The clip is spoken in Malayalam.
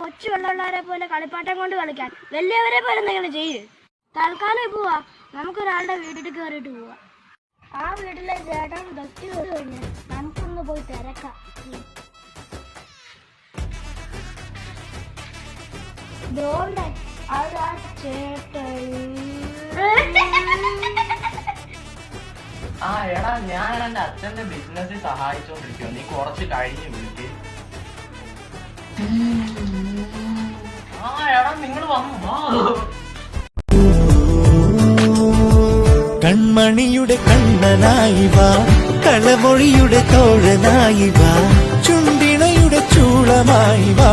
കൊച്ചുള്ളവരെ പോലെ കളിപ്പാട്ടം കൊണ്ട് കളിക്കാൻ. വലിയവരെ പോലെ എന്തെങ്കിലും ചെയ്യ്. തൽക്കാലം പോവാ നമുക്കൊരാളുടെ വീട്ടിൽ കയറിയിട്ട് പോവാ. ആ വീട്ടിലെ ചേട്ടൻ ഗസ്റ്റ് കഴിഞ്ഞ് നമുക്കൊന്ന് പോയി തിരക്കാം. അതാ ചേട്ടൻ. ആ എടാ ഞാൻ എന്റെ അച്ഛന്റെ ബിസിനസ്സിൽ സഹായിച്ചോണ്ടിരിക്കുക നീ കുറച്ച് കഴിഞ്ഞ് വിളിക്ക്. ആ എടാ നിങ്ങൾ വന്നു. കൺമണിയുടെ കണ്ണനായി വാ കളമൊഴിയുടെ തോഴനായി വാ ചുണ്ടിണയുടെ ചൂളമായി വാ.